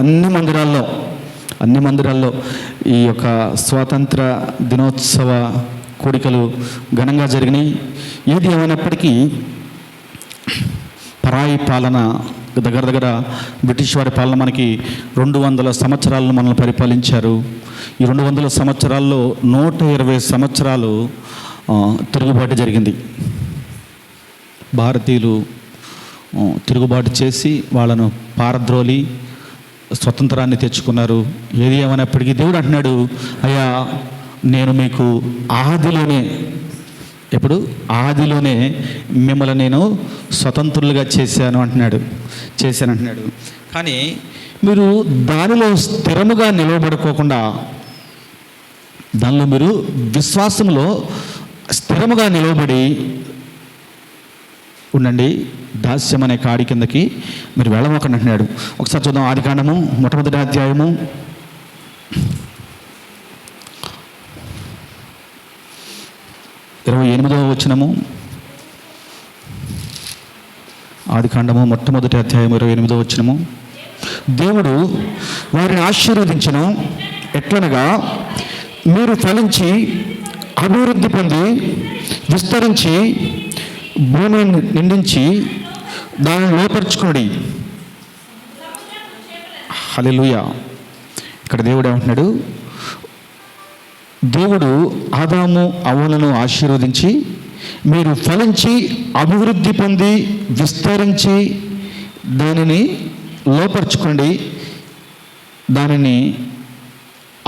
అన్ని మందిరాల్లో అన్ని మందిరాల్లో ఈ యొక్క స్వాతంత్ర దినోత్సవ కోడికలు ఘనంగా జరిగినాయి. ఏది ఏమైనప్పటికీ పరాయి పాలన దగ్గర దగ్గర బ్రిటిష్ వారి పాలన మనకి రెండు వందల సంవత్సరాలను మనల్ని పరిపాలించారు. ఈ రెండు వందల సంవత్సరాల్లో నూట ఇరవై సంవత్సరాలు తిరుగుబాటు జరిగింది. భారతీయులు తిరుగుబాటు చేసి వాళ్ళను పారద్రోలి స్వతంత్రాన్ని తెచ్చుకున్నారు. ఏది ఏమైనప్పటికీ దేవుడు అంటున్నాడు అయ్యా నేను మీకు ఆదిలోనే ఎప్పుడు? ఆదిలోనే మిమ్మల్ని నేను స్వతంత్రులుగా చేశాను అంటున్నాడు. చేశాను అంటున్నాడు. కానీ మీరు దానిలో స్థిరముగా నిలవబడుకోకుండా దానిలో మీరు విశ్వాసంలో స్థిరముగా నిలవబడి ఉండండి. దాస్యం అనే కాడి కిందకి మీరు వెళ్ళమొకండి అంటున్నాడు. ఒకసారి చూద్దాం ఆది కాండము మొట్టమొదటి అధ్యాయము. ఇరవై ఎనిమిదవ వచనము. ఆది కాండము మొట్టమొదటి అధ్యాయం ఇరవై ఎనిమిదవ వచనము. దేవుడు వారిని ఆశీర్వదించను. ఎట్లనగా మీరు ఫలించి అభివృద్ధి పొంది విస్తరించి భూమిని నిండించి దానిని లోపరుచుకోండి హలెలుయ ఇక్కడ దేవుడు ఏమంటున్నాడు దేవుడు ఆదాము అవ్వలను ఆశీర్వదించి మీరు ఫలించి అభివృద్ధి పొంది విస్తరించి దానిని లోపరుచుకోండి దానిని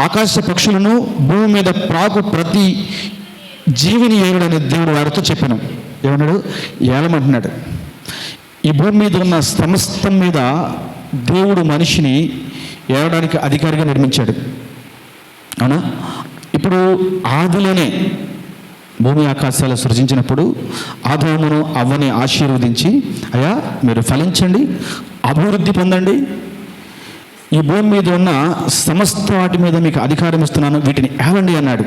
ఆకాశ పక్షులను భూమి మీద ప్రాకు ప్రతి జీవిని ఏరుడని దేవుడు వారితో చెప్పాను. ఏమన్నాడు? ఏలమంటున్నాడు. ఈ భూమి మీద ఉన్న సమస్తం మీద దేవుడు మనిషిని ఏలడానికి అధికారిగా నిర్మించాడు. అవునా? ఇప్పుడు ఆదిలోనే భూమి ఆకాశాలు సృజించినప్పుడు ఆదామును అవ్వని ఆశీర్వదించి అయ్యా మీరు ఫలించండి అభివృద్ధి పొందండి. ఈ భూమి మీద ఉన్న సమస్త వాటి మీద మీకు అధికారం ఇస్తున్నాను వీటిని ఏవండి అన్నాడు.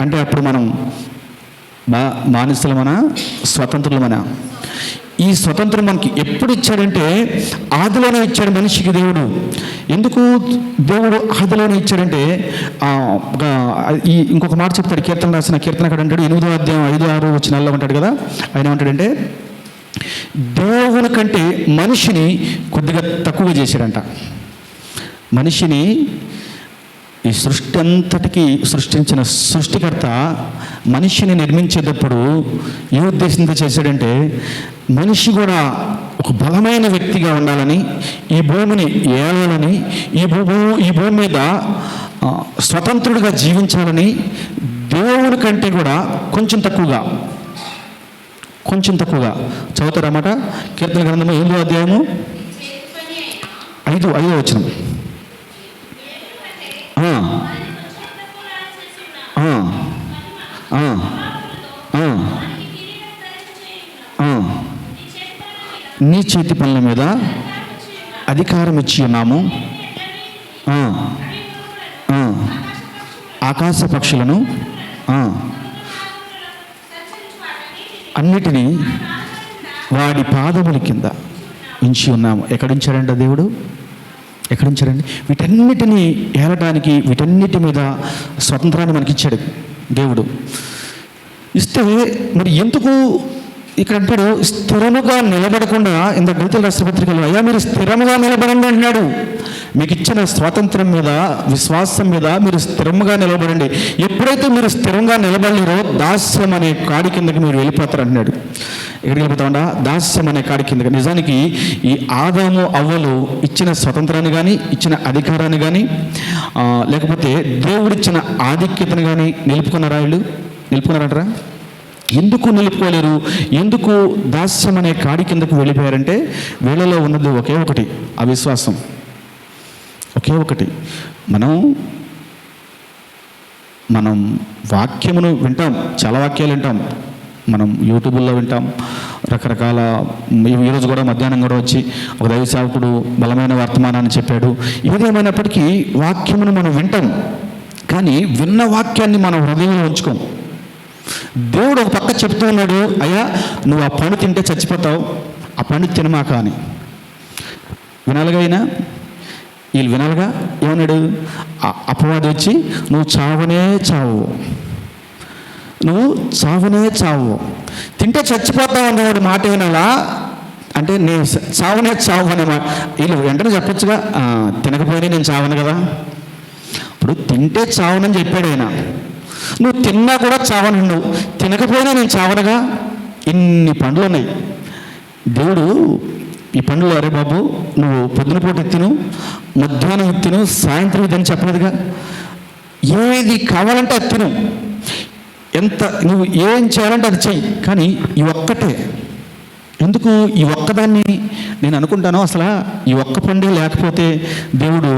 అంటే అప్పుడు మనం బా బానిసలమన స్వతంత్రులమన? ఈ స్వతంత్రం మనకి ఎప్పుడు ఇచ్చాడంటే ఆదిలోనే ఇచ్చాడు మనిషికి దేవుడు. ఎందుకు దేవుడు ఆదిలోనే ఇచ్చాడంటే ఒక ఈ ఇంకొక మాట చెప్తాడు కీర్తన రాసిన కీర్తనకాడు అంటాడు ఎనిమిదో అధ్యాయం ఐదు ఆరు వచ్చిన ఉంటాడు కదా ఆయన ఏమంటాడంటే దేవుని కంటే మనిషిని కొద్దిగా తక్కువ చేశాడంట. మనిషిని ఈ సృష్టి అంతటికి సృష్టించిన సృష్టికర్త మనిషిని నిర్మించేటప్పుడు ఏ ఉద్దేశంతో చేశాడంటే మనిషి కూడా ఒక బలమైన వ్యక్తిగా ఉండాలని ఈ భూమిని ఏలాలని ఈ భూ ఈ భూమి మీద స్వతంత్రుడిగా జీవించాలని దేవుని కంటే కూడా కొంచెం తక్కువగా కొంచెం తక్కువగా. చదువుతారన్నమాట కీర్తన గ్రంథము ఏదో అధ్యాయము? ఐదు ఐదో వచ్చిన చేతి పనుల మీద అధికారం ఇచ్చి ఉన్నాము. ఆకాశ పక్షులను అన్నిటినీ వాడి పాదముల కింద ఉంచి ఉన్నాము. ఎక్కడుంచాడంట దేవుడు? ఎక్కడుంచాడండి వీటన్నిటినీ ఏలటానికి వీటన్నిటి మీద స్వతంత్రాన్ని మనకిచ్చాడు దేవుడు. ఇస్తే మరి ఎందుకు ఇక్కడ అంటాడు స్థిరముగా నిలబడకుండా ఇంత గీతల రాష్ట్రపత్రికలు అయ్యా మీరు స్థిరముగా నిలబడండి అంటున్నాడు. మీకు ఇచ్చిన స్వాతంత్రం మీద విశ్వాసం మీద మీరు స్థిరంగా నిలబడండి. ఎప్పుడైతే మీరు స్థిరంగా నిలబడలేరో దాస్యం అనే కాడి కిందకి మీరు వెళ్ళిపోతారు అంటున్నాడు. ఎక్కడికి వెళ్ళిపోతామంట దాస్యం అనే కాడి కిందకి. నిజానికి ఈ ఆదాము అవ్వలు ఇచ్చిన స్వతంత్రాన్ని కానీ ఇచ్చిన అధికారాన్ని కానీ లేకపోతే దేవుడిచ్చిన ఆధిక్యతను కానీ నిలుపుకున్నారా వీళ్ళు? నిలుపుకున్నారంటారా? ఎందుకు నిలుపుకోలేరు? ఎందుకు దాస్యం అనే కాడి కిందకు వెళ్ళిపోయారంటే వీళ్ళలో ఉన్నది ఒకే ఒకటి అవిశ్వాసం. ఒకే ఒకటి. మనం మనం వాక్యమును వింటాం చాలా వాక్యాలు వింటాం. మనం యూట్యూబ్లో వింటాం. రకరకాల ఈ- ఈరోజు కూడా మధ్యాహ్నం కూడా వచ్చి ఒక దైవ సేవకుడు బలమైన వర్తమానాన్ని చెప్పాడు. ఏదేమైనప్పటికీ వాక్యమును మనం వింటాం. కానీ విన్న వాక్యాన్ని మనం హృదయంలో ఉంచుకోం. దేవుడు ఒక పక్క చెప్తూ ఉన్నాడు అయ్యా నువ్వు ఆ పండు తింటే చచ్చిపోతావు ఆ పండు తినమాక అని వినాలిగా అయినా వీళ్ళు వినాలిగా? ఏమన్నాడు? అపవాది వచ్చి నువ్వు చావనే చావు. నువ్వు చావునే చావు. తింటే చచ్చిపోతావు అన్నవాడు మాట వినాలా అంటే నేను చావనే చావునే చావు అనే మాట. వీళ్ళు వెంటనే చెప్పొచ్చుగా తినకపోయినా నేను చావను కదా. ఇప్పుడు తింటే చావునని చెప్పాడు ఆయన. నువ్వు తిన్నా కూడా చావను నువ్వు తినకపోయినా నేను చావనగా ఇన్ని పండ్లు ఉన్నాయి. దేవుడు ఈ పండ్లు అరే బాబు? నువ్వు పొద్దున పూట తిను మధ్యాహ్నం ఎత్తిను తిను సాయంత్రం ఇదని చెప్పలేదుగా. ఏది కావాలంటే అది తిను. ఎంత నువ్వు ఏం చేయాలంటే అది చెయ్యి కానీ ఈ ఒక్కటే. ఎందుకు ఈ ఒక్కదాన్ని నేను అనుకుంటాను అసలు ఈ ఒక్క పండే లేకపోతే దేవుడు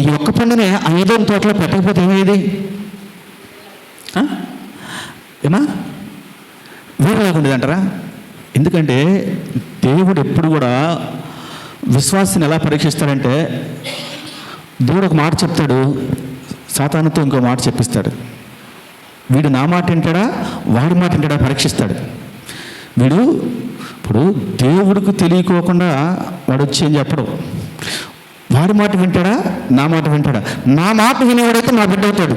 ఈ ఒక్క పండునే ఐదో తోటలో పెట్టకపోతే ఏమయ్యేది? ఏమా? వీరలాగుండేది అంటారా? ఎందుకంటే దేవుడు ఎప్పుడు కూడా విశ్వాసాన్ని ఎలా పరీక్షిస్తాడంటే దేవుడు ఒక మాట చెప్తాడు సాతానుతో ఇంకో మాట చెప్పిస్తాడు. వీడు నా మాట వింటాడా? వాడి మాట వింటాడా? పరీక్షిస్తాడు. వీడు ఇప్పుడు దేవుడికి తెలియకోకుండా వాడు వచ్చి ఏం చెప్పడు. వాడి మాట వింటాడా? నా మాట వింటాడా? నా మాట వినేవాడైతే నా బిడ్డ అవుతాడు.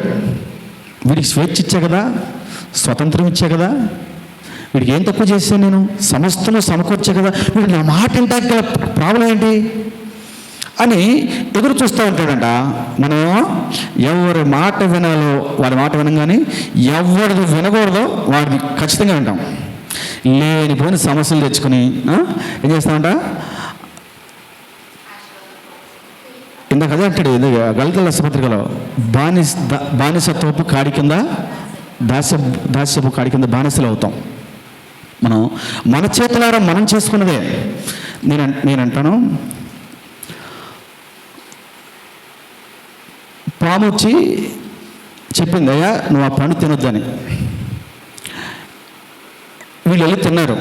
వీడికి స్వేచ్ఛ ఇచ్చా కదా స్వతంత్రం ఇచ్చా కదా. వీడికి ఏం తక్కువ చేశాను నేను? సమస్తను సమకూర్చా కదా. వీడు నా మాట వింటాక గల ప్రాబ్లం ఏంటి? అని ఎదురు చూస్తూ ఉంటాడంట. మనం ఎవరి మాట వినాలో వాడి మాట వినగానే ఎవరిది వినకూడదో వాడిని ఖచ్చితంగా వింటాం. లేనిపోయిన సమస్యలు తెచ్చుకొని ఏం చేస్తామంట ఇందాక అదే అంటాడు ఇది గలితల పత్రికలో బానిస దా- బానిసత్వపు కాడి కింద దాస్య దాస్యపు కాడి కింద బానిసలు అవుతాం. మనం మన చేతులారా మనం చేసుకున్నదే. నేను నేనంటాను నేను అంటాను పాము వచ్చి చెప్పింది అయ్యా నువ్వు ఆ పండు తినొద్దని వీళ్ళు వెళ్ళి తిన్నారు.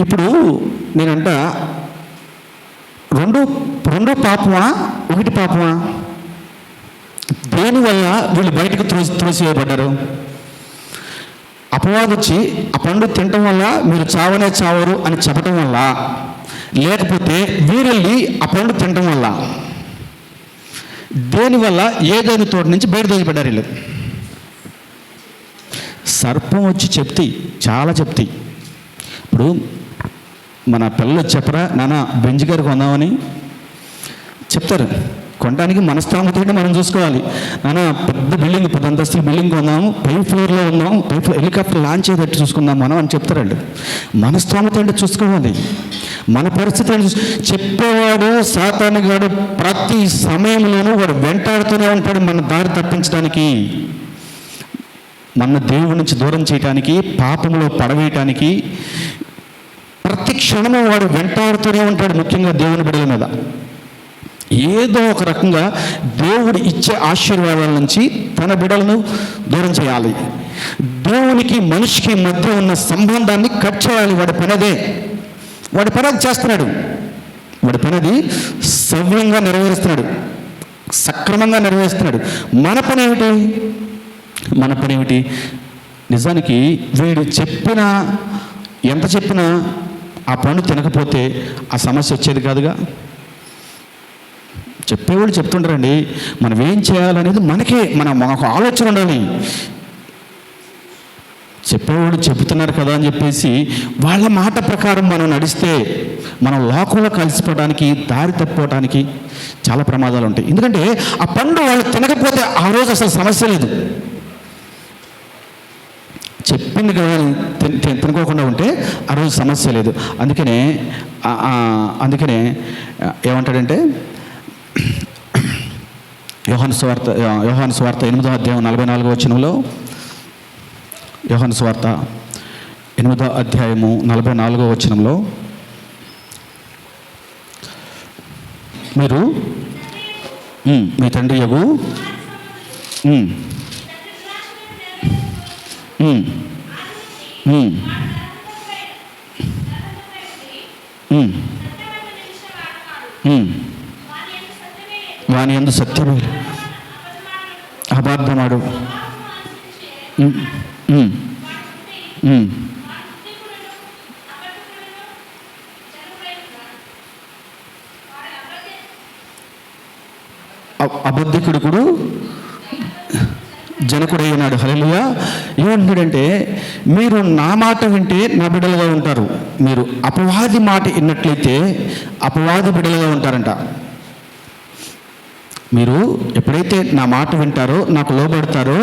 ఇప్పుడు నేనంట రెండు రెండు పాపమా? ఒకటి పాపమా? దేనివల్ల వీళ్ళు బయటకు త్రోసి త్రోసివేయబడ్డారు? అపవాదం వచ్చి ఆ పండు తినటం వల్ల మీరు చావనే చావరు అని చెప్పటం వల్ల లేకపోతే వీరెళ్ళి ఆ పండు తినటం వల్ల దేనివల్ల ఏదైనా తోట నుంచి బయట దొరికిపడ్డారు వీళ్ళు? సర్పం వచ్చి చెప్తాయి చాలా చెప్తాయి ఇప్పుడు మన పిల్లలు చెప్పరా నాన్న బెంజ్ గారు కొందామని? చెప్తారు. కొనడానికి మనస్తామత అంటే మనం చూసుకోవాలి. నాన్న పెద్ద బిల్డింగ్ పెద్ద అంతస్తుల బిల్డింగ్ కొందాము పై ఫ్లోర్లో ఉన్నాము పై ఫ్లోర్ హెలికాప్టర్ లాంచ్ అయ్యేటట్టు చూసుకుందాం మనం అని చెప్తారండి మనస్తామత అంటే చూసుకోవాలి. మన పరిస్థితి చెప్పేవాడు సాతానుగాడు ప్రతి సమయంలోనూ వాడు వెంటాడుతూనే ఉంటాడు మన దారి తప్పించడానికి. మన దేవుడి నుంచి దూరం చేయటానికి పాపంలో పడవేయటానికి క్షణము వాడు వెంటాడుతూనే ఉంటాడు ముఖ్యంగా దేవుని బిడ్డల మీద. ఏదో ఒక రకంగా దేవుడు ఇచ్చే ఆశీర్వాదాల నుంచి తన బిడలను దూరం చేయాలి. దేవునికి మనిషికి మధ్య ఉన్న సంబంధాన్ని కట్ చేయాలి. వాడి పనదే. వాడి పని అది చేస్తున్నాడు. వాడి పనది సవ్యంగా నెరవేరుస్తున్నాడు. సక్రమంగా నెరవేరుస్తున్నాడు. మన పని ఏమిటి? మన పని ఏమిటి? నిజానికి వీడు చెప్పిన ఎంత చెప్పినా ఆ పండు తినకపోతే ఆ సమస్య వచ్చేది కాదుగా? చెప్పేవాళ్ళు చెప్తుంటారండి మనం ఏం చేయాలనేది మనకే మన మనకు ఆలోచన ఉండాలి. చెప్పేవాళ్ళు చెబుతున్నారు కదా అని చెప్పేసి వాళ్ళ మాట ప్రకారం మనం నడిస్తే మనం లోకంలో కలిసిపోవడానికి దారి తప్పుకోవడానికి చాలా ప్రమాదాలు ఉంటాయి. ఎందుకంటే ఆ పండు వాళ్ళు తినకపోతే ఆ రోజు అసలు సమస్య లేదు. చెప్పింది కదా అని తినుకోకుండా ఉంటే ఆ రోజు సమస్య లేదు. అందుకనే అందుకనే ఏమంటాడంటే యోహాను స్వార్త యోహాను స్వార్త ఎనిమిదో అధ్యాయం నలభై నాలుగో వచనంలో యోహాను స్వార్త ఎనిమిదో అధ్యాయము నలభై నాలుగో వచనంలో మీరు మీ తండ్రి యగు Hmm. Hmm. Hmm. వాని ఎందు సత్యమే. అబద్ధమాడు. మాట వింటే నా బిడ్డలుగా ఉంటారు. మీరు అపవాది మాట విన్నట్లయితే అపవాది బిడ్డలుగా ఉంటారంట. మీరు ఎప్పుడైతే నా మాట వింటారో నాకు లోబడతారో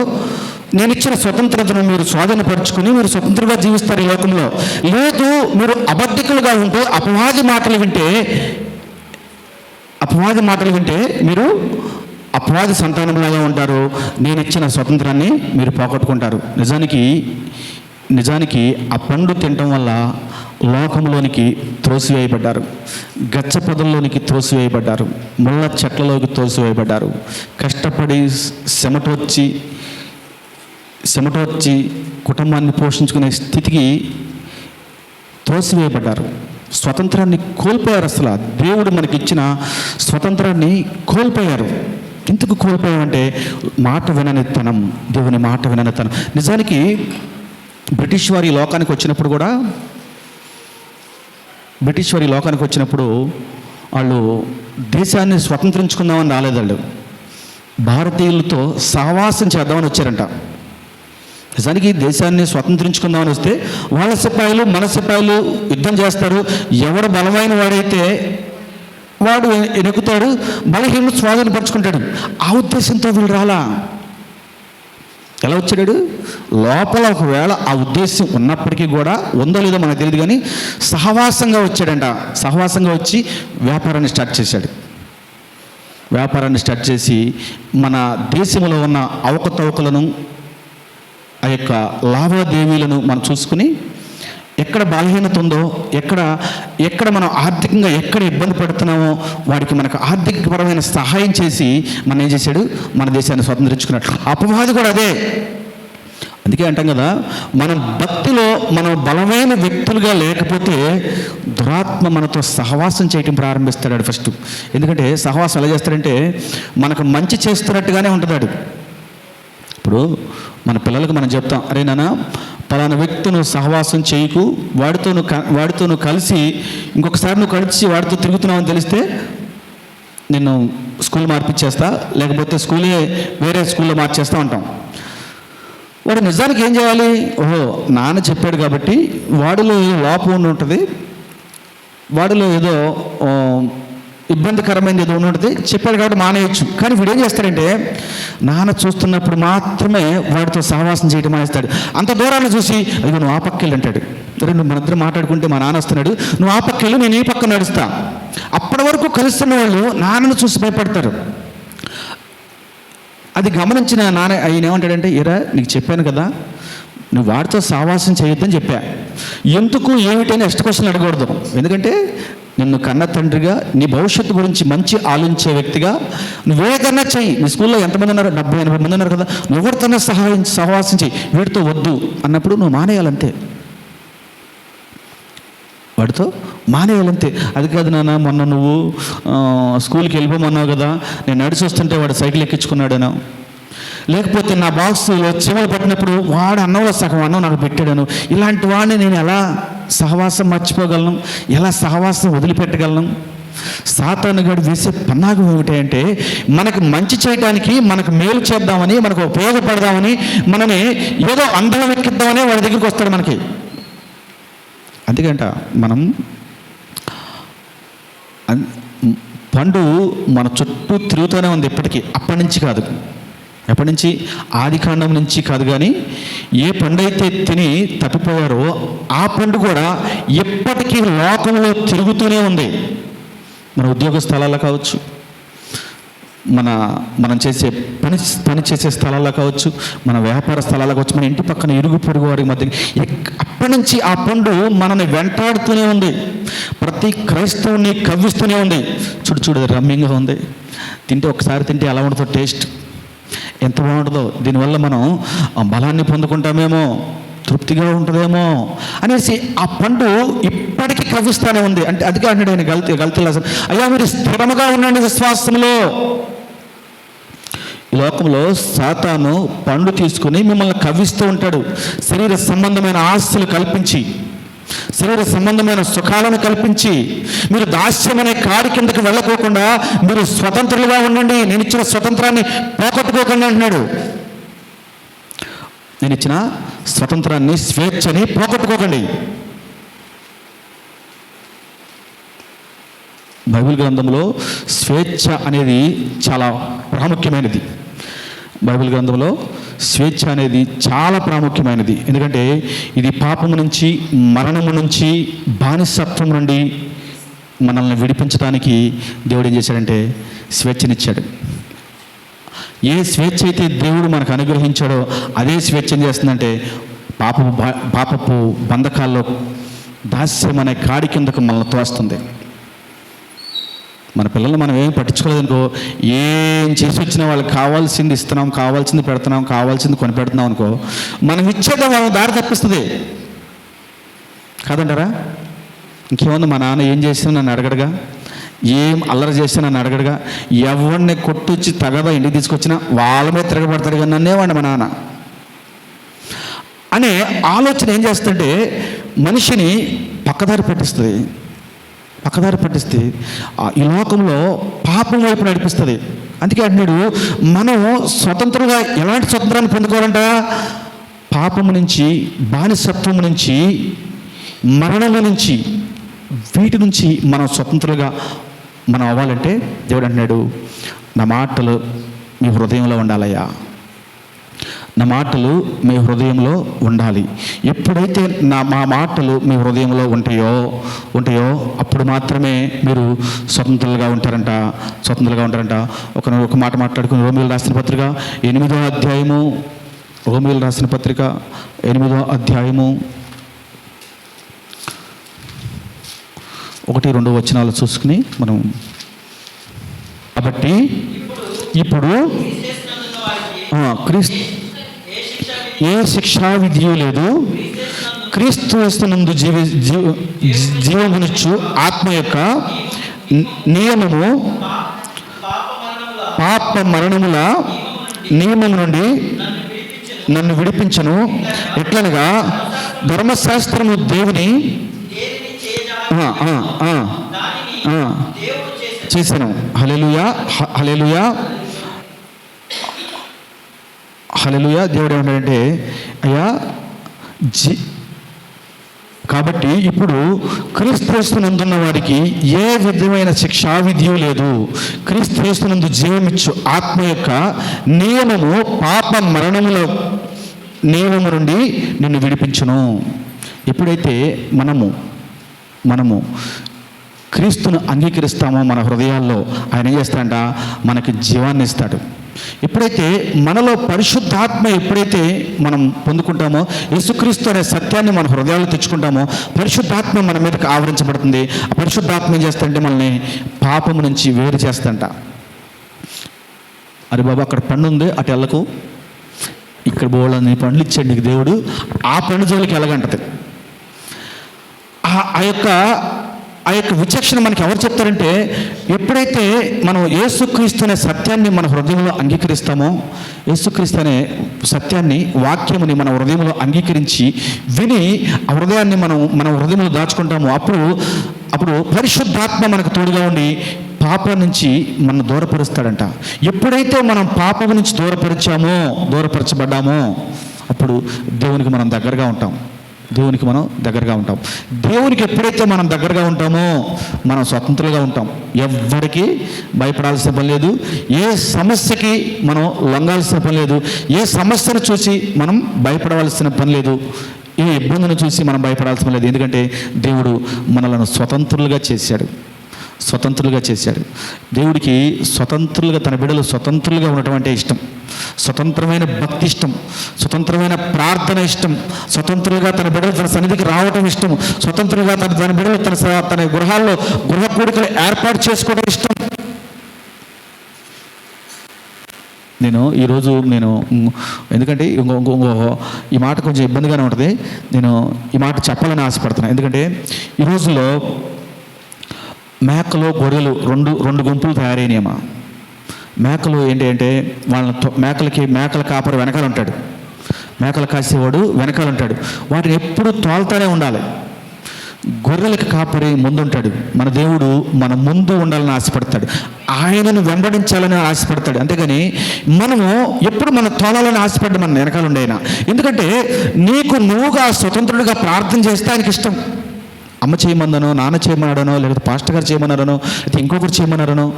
నేను ఇచ్చిన స్వతంత్రతను మీరు స్వాధీనపరుచుకుని మీరు స్వతంత్రంగా జీవిస్తారు ఈ లోకంలో. లేదు మీరు అబద్ధికులుగా ఉంటూ అపవాది మాటలు వింటే అపవాది మాటలు వింటే మీరు అపవాది సంతానంలాగా ఉంటారు. నేను ఇచ్చిన స్వతంత్రాన్ని మీరు పోగొట్టుకుంటారు. నిజానికి నిజానికి ఆ పండు తినటం వల్ల లోకంలోనికి త్రోసివేయబడ్డారు గచ్చ పొదల్లోనికి త్రోసివేయబడ్డారు ముళ్ళ చెట్లలోకి త్రోసివేయబడ్డారు కష్టపడి చెమటొచ్చి చెమటొచ్చి కుటుంబాన్ని పోషించుకునే స్థితికి త్రోసివేయబడ్డారు స్వతంత్రాన్ని కోల్పోయారు అసలు. దేవుడు మనకి ఇచ్చిన స్వతంత్రాన్ని కోల్పోయారు. ఎందుకు కోల్పోయామంటే మాట విననితనం దేవుని మాట విననితనం నిజానికి బ్రిటిష్ వారి లోకానికి వచ్చినప్పుడు కూడా బ్రిటిష్ వారి లోకానికి వచ్చినప్పుడు వాళ్ళు దేశాన్ని స్వతంత్రించుకుందామని రాలేదు వాళ్ళు భారతీయులతో సహవాసం చేద్దామని వచ్చారంట నిజానికి దేశాన్ని స్వతంత్రించుకుందామని వస్తే వాళ్ళ సిపాయిలు మన సిపాయిలు యుద్ధం చేస్తారు ఎవడు బలమైన వాడైతే వాడు ఎనుకుతాడు బలహీనుడు స్వాధీనపరుచుకుంటాడు ఆ ఉద్దేశంతో వీళ్ళు రాలా ఎలా వచ్చాడు? లోపల ఒకవేళ ఆ ఉద్దేశం ఉన్నప్పటికీ కూడా ఉందో లేదో మనకు తెలియదు కానీ సహవాసంగా వచ్చాడంట. సహవాసంగా వచ్చి వ్యాపారాన్ని స్టార్ట్ చేశాడు. వ్యాపారాన్ని స్టార్ట్ చేసి మన దేశంలో ఉన్న అవకతవకలను ఆ యొక్క లావాదేవీలను మనం చూసుకుని ఎక్కడ బలహీనత ఉందో ఎక్కడ ఎక్కడ మనం ఆర్థికంగా ఎక్కడ ఇబ్బంది పడుతున్నామో వాడికి మనకు ఆర్థికపరమైన సహాయం చేసి మనం ఏం చేశాడు? మన దేశాన్ని స్వతంత్రించుకున్నాడు అపవాది కూడా అదే. అందుకే అంటాం కదా మనం భక్తిలో మనం బలమైన వ్యక్తులుగా లేకపోతే దురాత్మ మనతో సహవాసం చేయటం ప్రారంభిస్తాడు ఫస్ట్. ఎందుకంటే సహవాసం ఎలా చేస్తాడంటే మనకు మంచి చేస్తున్నట్టుగానే ఉంటున్నాడు ఇప్పుడు మన పిల్లలకు మనం చెప్తాం అరే నాన్న పలానా వ్యక్తి నువ్వు సహవాసం చేయకు వాడితో నువ్వు వాడితో నువ్వు కలిసి ఇంకొకసారి నువ్వు కలిసి వాడితో తిరుగుతున్నావు అని తెలిస్తే నిన్ను స్కూల్ మార్పిచ్చేస్తా లేకపోతే స్కూలే వేరే స్కూల్లో మార్చేస్తూ ఉంటాం వాడు నిజానికి ఏం చేయాలి? ఓహో నాన్న చెప్పాడు కాబట్టి వాడిలో ఏదో లోపం ఉంటుంది వాడిలో ఏదో ఇబ్బందికరమైనది ఏదో ఉండి చెప్పాడు కాబట్టి మానేయచ్చు. కానీ వీడు ఏం చేస్తాడంటే నాన్న చూస్తున్నప్పుడు మాత్రమే వాడితో సహవాసం చేయడం మానేస్తాడు. అంత దూరాన్ని చూసి అయ్యో నువ్వు ఆ పక్క వెళ్ళి అంటాడు "అరే, నువ్వు మన ఇద్దరు మాట్లాడుకుంటే మా నాన్న వస్తున్నాడు. నువ్వు ఆ పక్క నేను ఈ పక్క నడుస్తా. అప్పటి వరకు కలుస్తున్న వాళ్ళు నాన్నను చూసి భయపడతారు. అది గమనించిన నాన్న ఆయన ఏమంటాడంటే ఇరా నీకు చెప్పాను కదా నువ్వు వాడితో సావాసం చేయొద్దని చెప్పా. ఎందుకు ఏమిటని నెక్స్ట్ క్వశ్చన్ అడగకూడదు. ఎందుకంటే నిన్ను కన్న తండ్రిగా నీ భవిష్యత్తు గురించి మంచి ఆలోచించే వ్యక్తిగా నువ్వేదన్నా చెయ్యి. నీ స్కూల్లో ఎంతమంది ఉన్నారు? డెబ్బై ఎనభై మంది ఉన్నారు కదా. నువ్వెవరితోనే సహాయం సహవాసం చెయ్యి. వీడితో వద్దు. అన్నప్పుడు నువ్వు మానేయాలంతే. వాడితో మానేయాలంతే. అది కాదు నాన్న మొన్న నువ్వు స్కూల్కి వెళ్ళిపోమన్నావు కదా. నేను నడిచి వస్తుంటే వాడు సైకిల్ ఎక్కించుకున్నాడేనా. లేకపోతే నా బాక్స్ చెమలు పట్టినప్పుడు వాడు అన్నంలో సగం అన్నం నాకు పెట్టాడను. ఇలాంటి వాడిని నేను ఎలా సహవాసం మర్చిపోగలను? ఎలా సహవాసం వదిలిపెట్టగలను? సాతాను గడు వేసే పన్నాగం ఏమిటంటే మనకు మంచి చేయడానికి మనకు మేలు చేద్దామని మనకు ఉపయోగపడదామని మనని ఏదో అందరం ఎక్కిద్దామని వాడి దగ్గరికి వస్తాడు మనకి. అందుకంట మనం పండు మన చుట్టూ తిరుగుతూనే ఉంది ఇప్పటికీ. అప్పటి నుంచి కాదు. ఎప్పటి నుంచి? ఆదికాండం నుంచి కాదు కానీ ఏ పండు అయితే తిని తప్పిపోయారో ఆ పండు కూడా ఎప్పటికీ లోకంలో తిరుగుతూనే ఉంది. మన ఉద్యోగ స్థలాల్లో కావచ్చు మన మనం చేసే పని పని చేసే స్థలాల్లో కావచ్చు మన వ్యాపార స్థలాల్లో కావచ్చు మన ఇంటి పక్కన ఇరుగు పొరుగు వారి మధ్య ఎక్- అప్పటి నుంచి ఆ పండు మనని వెంటాడుతూనే ఉంది. ప్రతి క్రైస్తవుని కవ్విస్తూనే ఉంది. చూడు చూడు రమ్యంగా ఉంది. తింటే ఒకసారి తింటే ఎలా ఉంటుందో టేస్ట్. ఎంత బాగుంటుందో. దీనివల్ల మనం ఆ బలాన్ని పొందుకుంటామేమో తృప్తిగా ఉంటుందేమో అనేసి ఆ పండు ఇప్పటికీ కవ్విస్తూనే ఉంది. అంటే అదిగా అంటాడు ఆయన గల్తీ గల్తీ అయ్యా మీరు స్థిరముగా ఉండండి విశ్వాసంలో ఈ లోకంలో సాతాను పండు తీసుకుని మిమ్మల్ని కవ్విస్తూ ఉంటాడు. శరీర సంబంధమైన ఆస్తులు కల్పించి శరీర సంబంధమైన సుఖాలను కల్పించి మీరు దాస్యం అనే కాడి కిందకి వెళ్ళకోకుండా మీరు స్వతంత్రులుగా ఉండండి. నేను ఇచ్చిన స్వతంత్రాన్ని పోగొట్టుకోకండి అంటున్నాడు. నేను ఇచ్చిన స్వతంత్రాన్ని స్వేచ్ఛని పోగొట్టుకోకండి. బైబిల్ గ్రంథంలో స్వేచ్ఛ అనేది చాలా ప్రాముఖ్యమైనది. బైబిల్ గ్రంథంలో స్వేచ్ఛ అనేది చాలా ప్రాముఖ్యమైనది. ఎందుకంటే ఇది పాపము నుంచి మరణము నుంచి బానిసత్వం నుండి మనల్ని విడిపించడానికి దేవుడు ఏం చేశాడంటే స్వేచ్ఛనిచ్చాడు. ఏ స్వేచ్ఛ అయితే దేవుడు మనకు అనుగ్రహించాడో అదే స్వేచ్ఛ ఏం చేస్తుందంటే పాపపు పాపపు బంధకాల్లో దాస్యం అనే కాడి కిందకు మనల్ని తోస్తుంది. మన పిల్లల్ని మనం ఏం పట్టించుకోలేదనుకో ఏం చేసి వచ్చినా వాళ్ళకి కావాల్సింది ఇస్తున్నాం కావాల్సింది పెడుతున్నాం కావాల్సింది కొనిపెడుతున్నాం అనుకో మనం ఇచ్చేది వాళ్ళ దారి తప్పిస్తుంది. కాదంటారా? ఇంకేముంది మా నాన్న ఏం చేసినా నన్ను అడగడుగా ఏం అల్లరి చేసినా నన్ను అడగడుగా ఎవరిని కొట్టొచ్చి తగదా ఇంటికి తీసుకొచ్చినా వాళ్ళ మీద తిరగబడతాడు కానీ నన్నేవాడి మా నాన్న. అనే ఆలోచన ఏం చేస్తుంటే మనిషిని పక్కదారి పట్టిస్తుంది. పక్కదారి పట్టిస్తే ఆ ఈ లోకంలో పాపం వైపు నడిపిస్తుంది. అందుకే అంటున్నాడు మనం స్వతంత్రంగా ఎలాంటి స్వతంత్రాన్ని పొందుకోవాలంట? పాపము నుంచి బానిసత్వము నుంచి మరణం నుంచి వీటి నుంచి మనం స్వతంత్రంగా మనం అవ్వాలంటే దేవుడు అంటున్నాడు నా మాటలు మీ హృదయంలో ఉండాలయ్యా. నా మాటలు మీ హృదయంలో ఉండాలి. ఎప్పుడైతే నా మా మాటలు మీ హృదయంలో ఉంటాయో ఉంటాయో అప్పుడు మాత్రమే మీరు స్వతంత్రులుగా ఉంటారంట స్వతంత్రులుగా ఉంటారంట. ఒక ఒక మాట మాట్లాడుకుని రోమిలు రాసిన పత్రిక ఎనిమిదో అధ్యాయము రోమిలు రాసిన పత్రిక ఎనిమిదో అధ్యాయము ఒకటి రెండు వచనాలు చూసుకుని మనం కాబట్టి ఇప్పుడు క్రీస్తు ఏ శిక్షా విధియు లేదు. క్రీస్తు నందు జీవి జీవ జీవమునిచ్చు ఆత్మ యొక్క నియమము. పాప మరణముల నియమం నుండి నన్ను విడిపించను. ఎట్లనగా ధర్మశాస్త్రము దేవుని చేశాను. హలెలుయా హ- హలెలుయా హలెలుయా దేవుడు ఏమంటాడంటే అయ్యా జీ కాబట్టి ఇప్పుడు క్రీస్తునందున్న వారికి ఏ విధమైన శిక్షా విధియు లేదు. క్రీస్తునందు జీవమిచ్చు ఆత్మ యొక్క నియమము పాప మరణముల నియమము నుండి నిన్ను విడిపించును. ఎప్పుడైతే మనము మనము క్రీస్తును అంగీకరిస్తామో మన హృదయాల్లో ఆయన ఏం చేస్తాడంట? మనకి జీవాన్ని ఇస్తాడు. ఎప్పుడైతే మనలో పరిశుద్ధాత్మ ఎప్పుడైతే మనం పొందుకుంటామో యేసుక్రీస్తు అనే సత్యాన్ని మన హృదయాల్లో తెచ్చుకుంటామో పరిశుద్ధాత్మ మన మీదకి ఆవరించబడుతుంది. ఆ పరిశుద్ధాత్మ ఏం చేస్తాడంటే మనల్ని పాపం నుంచి వేరు చేస్తంట అరే బాబు అక్కడ పండు ఉంది అటు వెళ్ళకు. ఇక్కడ బోళ్ళని పండ్లు ఇచ్చాడు నీకు దేవుడు. ఆ పండు జోలికి వెళ్ళగంటది. ఆ ఆ యొక్క ఆ యొక్క విచక్షణ మనకి ఎవరు చెప్తారంటే ఎప్పుడైతే మనం యేసుక్రీస్తు అనే సత్యాన్ని మన హృదయంలో అంగీకరిస్తామో యేసుక్రీస్తు అనే సత్యాన్ని వాక్యముని మన హృదయంలో అంగీకరించి విని ఆ హృదయాన్ని మనం మన హృదయంలో దాచుకుంటామో అప్పుడు అప్పుడు పరిశుద్ధాత్మ మనకు తోడుగా ఉండి పాపం నుంచి మనం దూరపరుస్తాడంట. ఎప్పుడైతే మనం పాపం నుంచి దూరపరిచామో దూరపరచబడ్డామో అప్పుడు దేవునికి మనం దగ్గరగా ఉంటాం. దేవునికి మనం దగ్గరగా ఉంటాం. దేవునికి ఎప్పుడైతే మనం దగ్గరగా ఉంటామో మనం స్వతంత్రులుగా ఉంటాం. ఎవ్వరికి భయపడాల్సిన పని లేదు. ఏ సమస్యకి మనం లొంగాల్సిన పని లేదు. ఏ సమస్యను చూసి మనం భయపడవలసిన పని లేదు. ఏ ఇబ్బందిని చూసి మనం భయపడాల్సిన పని లేదు. ఎందుకంటే దేవుడు మనలను స్వతంత్రులుగా చేశాడు. స్వతంత్రులుగా చేశాడు. దేవుడికి స్వతంత్రులుగా తన బిడ్డలు స్వతంత్రులుగా ఉండటం అంటే ఇష్టం. స్వతంత్రమైన భక్తి ఇష్టం. స్వతంత్రమైన ప్రార్థన ఇష్టం. స్వతంత్రులుగా తన బిడ్డలు తన సన్నిధికి రావటం ఇష్టం. స్వతంత్రులుగా తన తన బిడ్డలు తన తన గృహాల్లో గృహ కూడికలు ఏర్పాటు చేసుకోవడం ఇష్టం. నేను ఈరోజు నేను ఎందుకంటే ఇంకో ఇంకో ఈ మాట కొంచెం ఇబ్బందిగానే ఉంటుంది. నేను ఈ మాట చెప్పాలని ఆశపడుతున్నాను ఎందుకంటే ఈ రోజుల్లో మేకలు గొర్రెలు రెండు రెండు గుంపులు తయారైనాయమ్మా. మేకలు ఏంటి అంటే వాళ్ళ మేకలకి మేకల కాపరు వెనకాల ఉంటాడు. మేకలు కాసేవాడు వెనకాల ఉంటాడు. వాటిని ఎప్పుడు తోలుతానే ఉండాలి. గొర్రెలకు కాపరి ముందుంటాడు. మన దేవుడు మన ముందు ఉండాలని ఆశపడతాడు. ఆయనను వెంబడించాలని ఆశపడతాడు. అంతేగాని మనము ఎప్పుడు మన తోలాలని ఆశపడ్డ మన వెనకాల ఉండేనా? ఎందుకంటే నీకు నువ్వుగా స్వతంత్రుడిగా ప్రార్థన చేస్తే ఆయనకి ఇష్టం. అమ్మ చేయమన్నానో నాన్న చేయమన్నాడనో లేకపోతే పాస్టర్ గారు చేయమన్నారనో లేకపోతే ఇంకొకరు చేయమన్నారనో.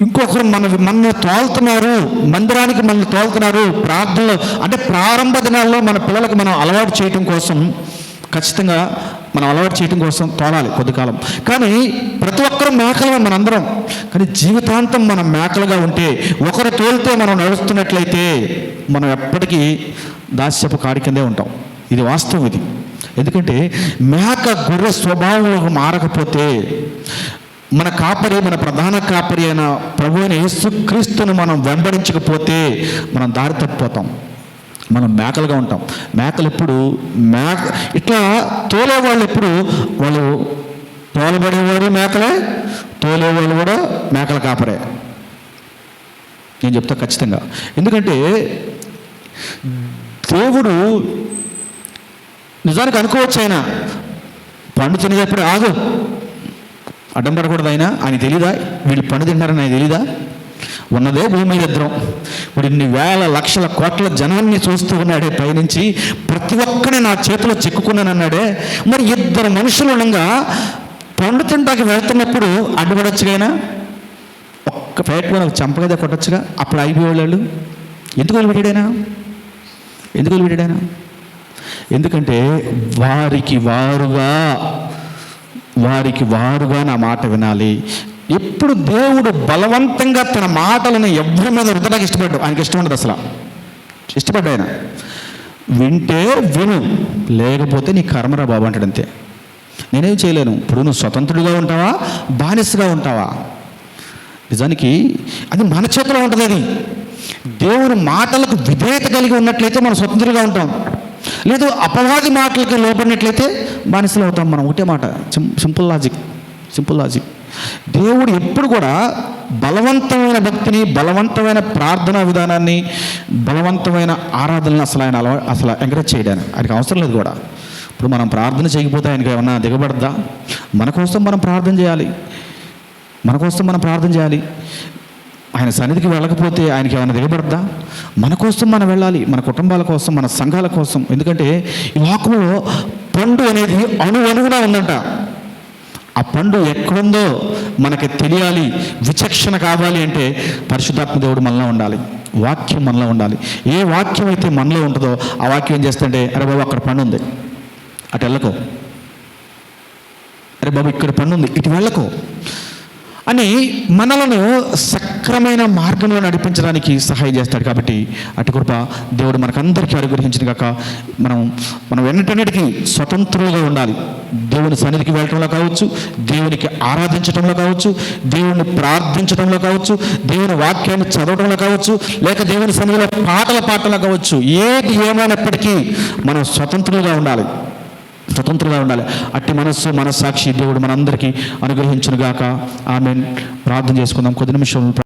ఇంకొకరు మన మన తోలుతున్నారు మందిరానికి మనల్ని తోలుతున్నారు ప్రార్థనలో అంటే ప్రారంభ దినాల్లో మన పిల్లలకు మనం అలవాటు చేయటం కోసం ఖచ్చితంగా మనం అలవాటు చేయటం కోసం తోలాలి కొద్దికాలం. కానీ ప్రతి ఒక్కరు మేకలమే మనందరం. కానీ జీవితాంతం మనం మేకలుగా ఉంటే ఒకరు తోలితే మనం నడుస్తున్నట్లయితే మనం ఎప్పటికీ దాస్యపు కాడి కిందే ఉంటాం. ఇది వాస్తవం ఇది. ఎందుకంటే మేక గుర్ర స్వభావంలో మారకపోతే మన కాపరి మన ప్రధాన కాపరి అయిన ప్రభు అయిన యేసుక్రీస్తును మనం వెంబడించకపోతే మనం దారి తప్పిపోతాం. మనం మేకలుగా ఉంటాం. మేకలు ఎప్పుడు మేక ఇట్లా తోలే వాళ్ళు ఎప్పుడు వాళ్ళు తోలబడేవారు మేకలే తోలేవాళ్ళు కూడా మేకల కాపరే. నేను చెప్తా ఖచ్చితంగా. ఎందుకంటే దేవుడు నిజానికి అనుకోవచ్చు ఆయన. పండు తినేటప్పుడు ఆగు. అడ్డం పడకూడదు ఆయన. ఆయన తెలీదా? వీళ్ళు పండు తింటారని ఆయన తెలీదా? ఉన్నదే భూమి మీద ఇద్దరం. ఇప్పుడు ఇన్ని వేల లక్షల కోట్ల జనాన్ని చూస్తూ ఉన్నాడే పైనుంచి. ప్రతి ఒక్కరిని నా చేతిలో చిక్కుకున్నాను అన్నాడే మరి ఇద్దరు మనుషులు ఉండగా పండు తింటాకి వెళ్తున్నప్పుడు అడ్డుపడొచ్చుగైనా ఒక్క ఫ్లైట్ కూడా చంపగదే కొట్టచ్చుగా? అప్పుడు అయిపోయేవాళ్ళు ఎందుకు వెళ్ళిపెట్టాడైనా ఎందుకు వెళ్ళిపెట్టాడైనా ఎందుకంటే వారికి వారుగా వారికి వారుగా నా మాట వినాలి. ఎప్పుడు దేవుడు బలవంతంగా తన మాటలను ఎవరి మీద రుద్దడానికి ఇష్టపడ్డు ఆయనకి ఇష్టం ఉండదు అసలు. ఇష్టపడ్డా ఆయన. వింటే విను లేకపోతే నీ కర్మరా బాబు అంటాడు అంతే. నేనేం చేయలేను. ఇప్పుడు నువ్వు స్వతంత్రుడిగా ఉంటావా? బానిసగా ఉంటావా? నిజానికి అది మన చేతిలో ఉంటుంది అది. దేవుని మాటలకు విధేయత కలిగి ఉన్నట్లయితే మనం స్వతంత్రంగా ఉంటాం. లేదు అపవాది మాటలకి లోపడినట్లయితే బానిసలు అవుతాం మనం. ఒకటే మాట. సింపుల్ లాజిక్ సింపుల్ లాజిక్ దేవుడు ఎప్పుడు కూడా బలవంతమైన భక్తిని బలవంతమైన ప్రార్థనా విధానాన్ని బలవంతమైన ఆరాధనని అసలు ఆయన అలవా అసలు ఎంకరేజ్ చేయడానికి ఆయనకి అవసరం లేదు కూడా. ఇప్పుడు మనం ప్రార్థన చేయకపోతే ఆయనకి ఏమన్నా దిగబడద్దా? మన కోసం మనం ప్రార్థన చేయాలి. మన కోసం మనం ప్రార్థన చేయాలి. ఆయన సన్నిధికి వెళ్ళకపోతే ఆయనకి ఏమైనా దిగబడద్దా మన కోసం మనం వెళ్ళాలి మన కుటుంబాల కోసం మన సంఘాల కోసం. ఎందుకంటే ఈ వాక్యంలో పండు అనేది అణు అణువునా ఉందంట. ఆ పండు ఎక్కడుందో మనకి తెలియాలి విచక్షణ కావాలి అంటే పరిశుద్ధాత్మ దేవుడు మనలో ఉండాలి వాక్యం మనలో ఉండాలి. ఏ వాక్యం అయితే మనలో ఉంటుందో ఆ వాక్యం ఏం చేస్తుంటే అరే బాబు అక్కడ పండు ఉంది. అటు వెళ్ళకో. అరే బాబు ఇక్కడ పండు ఉంది. ఇటు వెళ్ళకో. అని మనలను సక్రమైన మార్గంలో నడిపించడానికి సహాయం చేస్తాడు కాబట్టి అటు కృప దేవుడు మనకందరికీ అనుగ్రహించిన కాక మనం మనం ఎన్నటన్నిటికీ స్వతంత్రులుగా ఉండాలి. దేవుని సన్నిధికి వెళ్ళటంలో కావచ్చు దేవునికి ఆరాధించడంలో కావచ్చు దేవుని ప్రార్థించడంలో కావచ్చు దేవుని వాక్యాన్ని చదవడంలో కావచ్చు లేక దేవుని సన్నిధిలో పాటల పాటలో కావచ్చు ఏది ఏమైనప్పటికీ మనం స్వతంత్రులుగా ఉండాలి. స్వతంత్రంగా ఉండాలి. అట్టి మనస్సు మనస్సాక్షి దేవుడు మనందరికీ అనుగ్రహించునుగాక. ఆమె ప్రార్థన చేసుకుందాం. కొద్ది నిమిషం